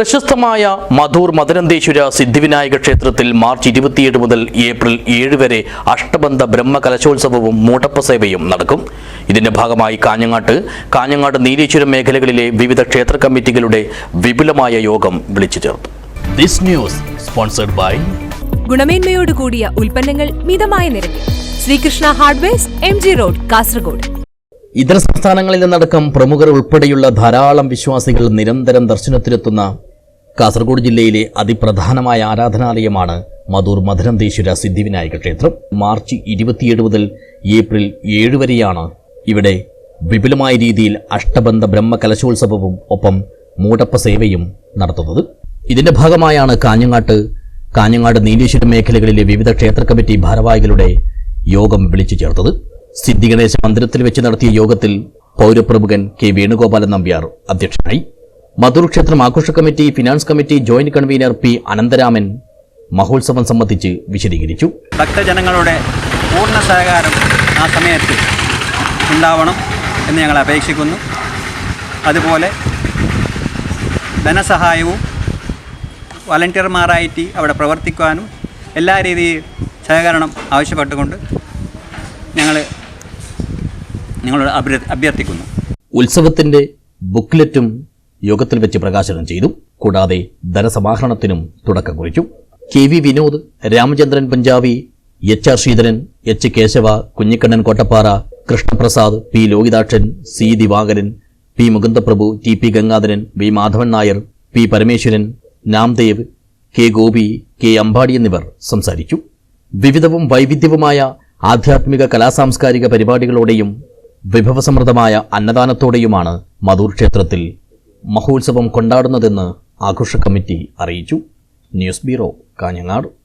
പ്രശസ്തമായ മധൂർ മദനന്തേശ്വര സിദ്ധിവിനായക ക്ഷേത്രത്തിൽ മാർച്ച് ഇരുപത്തിയേഴ് മുതൽ ഏപ്രിൽ ഏഴ് വരെ അഷ്ടബന്ധ ബ്രഹ്മ കലശോത്സവവും മൂട്ടപ്പ സേവയും നടക്കും. ഇതിന്റെ ഭാഗമായി കാഞ്ഞങ്ങാട്ട് കാഞ്ഞങ്ങാട് നീലേശ്വരം മേഖലകളിലെ വിവിധ ക്ഷേത്ര കമ്മിറ്റികളുടെ വിപുലമായ യോഗം വിളിച്ചു ചേർത്തു. ദിസ് ന്യൂസ് സ്പോൺസർഡ് ബൈ ഗുണമേന്മയോട് കൂടിയ ഉൽപ്പന്നങ്ങൾ മിതമായ നിരക്കിൽ. Sreekrishna hardwares M G road Kasaragod. ഇതര സംസ്ഥാനങ്ങളിൽ നിന്നടക്കം പ്രമുഖർ ഉൾപ്പെടെയുള്ള ധാരാളം വിശ്വാസികൾ നിരന്തരം ദർശനത്തിനെത്തുന്ന കാസർഗോഡ് ജില്ലയിലെ അതിപ്രധാനമായ ആരാധനാലയമാണ് മധൂർ മധുരന്തേശ്വര സിദ്ധിവിനായക ക്ഷേത്രം. മാർച്ച് ഇരുപത്തിയേഴ് മുതൽ ഏപ്രിൽ ഏഴ് വരെയാണ് ഇവിടെ വിപുലമായ രീതിയിൽ അഷ്ടബന്ധ ബ്രഹ്മ കലശോത്സവവും ഒപ്പം മൂടപ്പ സേവയും നടത്തുന്നത്. ഇതിന്റെ ഭാഗമായാണ് കാഞ്ഞങ്ങാട്ട് കാഞ്ഞങ്ങാട് നീലേശ്വരം മേഖലകളിലെ വിവിധ ക്ഷേത്ര കമ്മിറ്റി ഭാരവാഹികളുടെ യോഗം വിളിച്ചു ചേർത്തത്. സിദ്ധിഗണേശ മന്ദിരത്തിൽ വെച്ച് നടത്തിയ യോഗത്തിൽ പൗരപ്രമുഖൻ കെ വേണുഗോപാലൻ നമ്പ്യാർ അധ്യക്ഷനായി. മധുർ ക്ഷേത്രം ആഘോഷ committee finance committee joint convener P Ananthraman മഹോത്സവം സംബന്ധിച്ച് വിശദീകരിച്ചു. ഭക്തജനങ്ങളുടെ പൂർണ സഹകാരം ആ സമയത്ത് ഉണ്ടാവണം എന്ന് ഞങ്ങൾ അപേക്ഷിക്കുന്നു. അതുപോലെ ധനസഹായവും വളണ്ടിയർമാരായിട്ട് അവിടെ പ്രവർത്തിക്കുവാനും എല്ലാ രീതിയിൽ സഹകരണം ആവശ്യപ്പെട്ടുകൊണ്ട് ഞങ്ങൾ നിങ്ങളോട് അഭ്യർത്ഥിക്കുന്നു. ഉത്സവത്തിന്റെ ബുക്ക്ലെറ്റും യോഗത്തിൽ വെച്ച് പ്രകാശനം ചെയ്തു. കൂടാതെ ധനസമാഹരണത്തിനും തുടക്കം കുറിച്ചു. K V Vinod Ramachandran Punjabi H R Sreedharan H Keshava Kunhikannan Kottappara Krishnaprasad P Lokithakshan C Divakaran P Mukundaprabhu T P Gangadharan V Madhavan Nair P Parameswaran Namdev K Gopi K Ambadi എന്നിവർ സംസാരിച്ചു. വിവിധവും വൈവിധ്യവുമായ ആധ്യാത്മിക കലാസാംസ്കാരിക പരിപാടികളോടെയും വിഭവസമൃദ്ധമായ അന്നദാനത്തോടെയുമാണ് മധൂർ ക്ഷേത്രത്തിൽ മഹോത്സവം കൊണ്ടാടുന്നതെന്ന് ആഘോഷ കമ്മിറ്റി അറിയിച്ചു. News bureau Kanhangad.